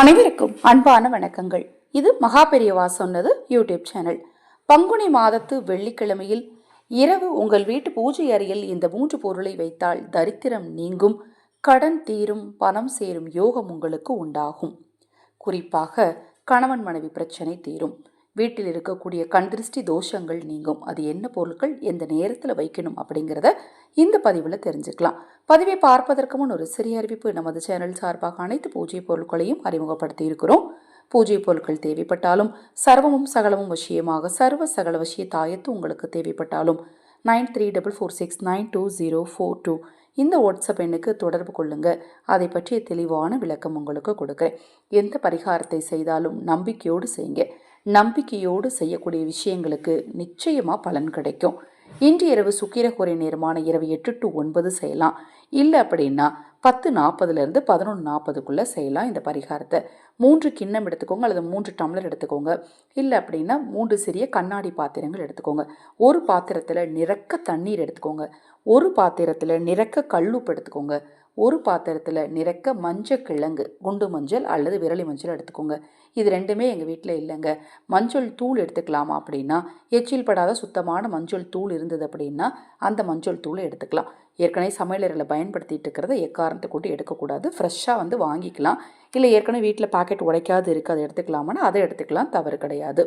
அனைவருக்கும் அன்பான வணக்கங்கள். இது மகா பெரியவா சொன்னது யூடியூப் சேனல். பங்குனி மாதத்து வெள்ளிக்கிழமையில் இரவு உங்கள் வீட்டு பூஜை அறையில் இந்த மூன்று பொருளை வைத்தால் தரித்திரம் நீங்கும் கடன் தீரும் பணம் சேரும் யோகம் உங்களுக்கு உண்டாகும். குறிப்பாக கணவன் மனைவி பிரச்சனை தீரும். வீட்டில் இருக்கக்கூடிய கண் திருஷ்டி தோஷங்கள் நீங்கும். அது என்ன பொருட்கள் எந்த நேரத்தில் வைக்கணும் அப்படிங்கிறத இந்த பதிவில் தெரிஞ்சுக்கலாம். பதிவை பார்ப்பதற்கு முன் ஒரு சிறிய அறிவிப்பு. நமது சேனல் சார்பாக அனைத்து பூஜை பொருட்களையும் அறிமுகப்படுத்தி இருக்கிறோம். பூஜை பொருட்கள் தேவைப்பட்டாலும் சர்வமும் சகலமும் விஷயமாக சர்வ சகல விஷய தாயத்து உங்களுக்கு தேவைப்பட்டாலும் nine three double four six nine two zero four two இந்த வாட்ஸ்அப் எண்ணுக்கு தொடர்பு கொள்ளுங்க. அதை பற்றிய தெளிவான விளக்கம் உங்களுக்கு கொடுக்குறேன். எந்த பரிகாரத்தை செய்தாலும் நம்பிக்கையோடு செய்யுங்க. நம்பிக்கையோடு செய்யக்கூடிய விஷயங்களுக்கு நிச்சயமாக பலன் கிடைக்கும். இன்று இரவு சுக்கிரகுறை நேரமான இரவு எட்டு டு ஒன்பது செய்யலாம். இல்லை அப்படின்னா பத்து நாற்பதுலேருந்து பதினொன்று நாற்பதுக்குள்ளே செய்யலாம் இந்த பரிகாரத்தை. மூன்று கிண்ணம் எடுத்துக்கோங்க அல்லது மூன்று டம்ளர் எடுத்துக்கோங்க. இல்லை அப்படின்னா மூன்று சிறிய கண்ணாடி பாத்திரங்கள் எடுத்துக்கோங்க. ஒரு பாத்திரத்தில் நிறக்க தண்ணீர் எடுத்துக்கோங்க. ஒரு பாத்திரத்தில் நிறக்க கல்லுப்பு எடுத்துக்கோங்க. ஒரு பாத்திரத்தில் நிறக்க மஞ்சள் கிழங்கு குண்டு மஞ்சள் அல்லது விரலி மஞ்சள் எடுத்துக்கோங்க. இது ரெண்டுமே எங்கள் வீட்டில் இல்லைங்க. மஞ்சள் தூள் எடுத்துக்கலாமா அப்படின்னா எச்சில் படாத சுத்தமான மஞ்சள் தூள் இருந்தது அப்படின்னா அந்த மஞ்சள் தூளை எடுத்துக்கலாம். ஏற்கனவே சமையலறையில் பயன்படுத்திட்டு இருக்கிறத எக்காரணத்தை கொண்டு எடுக்கக்கூடாது. ஃப்ரெஷ்ஷாக வந்து வாங்கிக்கலாம். இல்லை ஏற்கனவே வீட்டில் பாக்கெட் உடைக்காது இருக்குது அதை எடுத்துக்கலாமான்னு அதை எடுத்துக்கலாம். தவறு கிடையாது.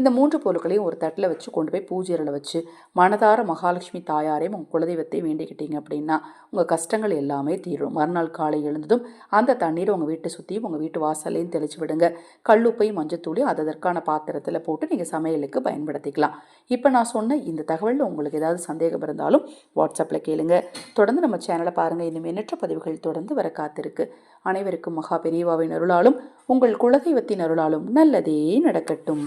இந்த மூன்று பொருட்களையும் ஒரு தட்டில் வச்சு கொண்டு போய் பூஜையில் வச்சு மனதார மகாலட்சுமி தாயாரையும் உங்கள் குலதெய்வத்தை வேண்டிக்கிட்டீங்க அப்படின்னா உங்கள் கஷ்டங்கள் எல்லாமே தீரும். மறுநாள் காலை எழுந்ததும் அந்த தண்ணீரை உங்கள் வீட்டை சுற்றியும் உங்கள் வீட்டு வாசல்லையும் தெளிச்சு விடுங்க. கல்லுப்பையும் மஞ்சத்தூளையும் அது அதற்கான பாத்திரத்தில் போட்டு நீங்கள் சமையலுக்கு பயன்படுத்திக்கலாம். இப்போ நான் சொன்ன இந்த தகவலில் உங்களுக்கு ஏதாவது சந்தேகம் இருந்தாலும் வாட்ஸ்அப்பில் கேளுங்க. தொடர்ந்து நம்ம சேனலை பாருங்கள் இனிமேல் எண்ணற்ற பதிவுகள் தொடர்ந்து வர காத்திருக்கு. அனைவருக்கும் மகா பெரியவாவின் அருளாலும் உங்கள் குலதெய்வத்தின் அருளாலும் நல்லதே நடக்கட்டும்.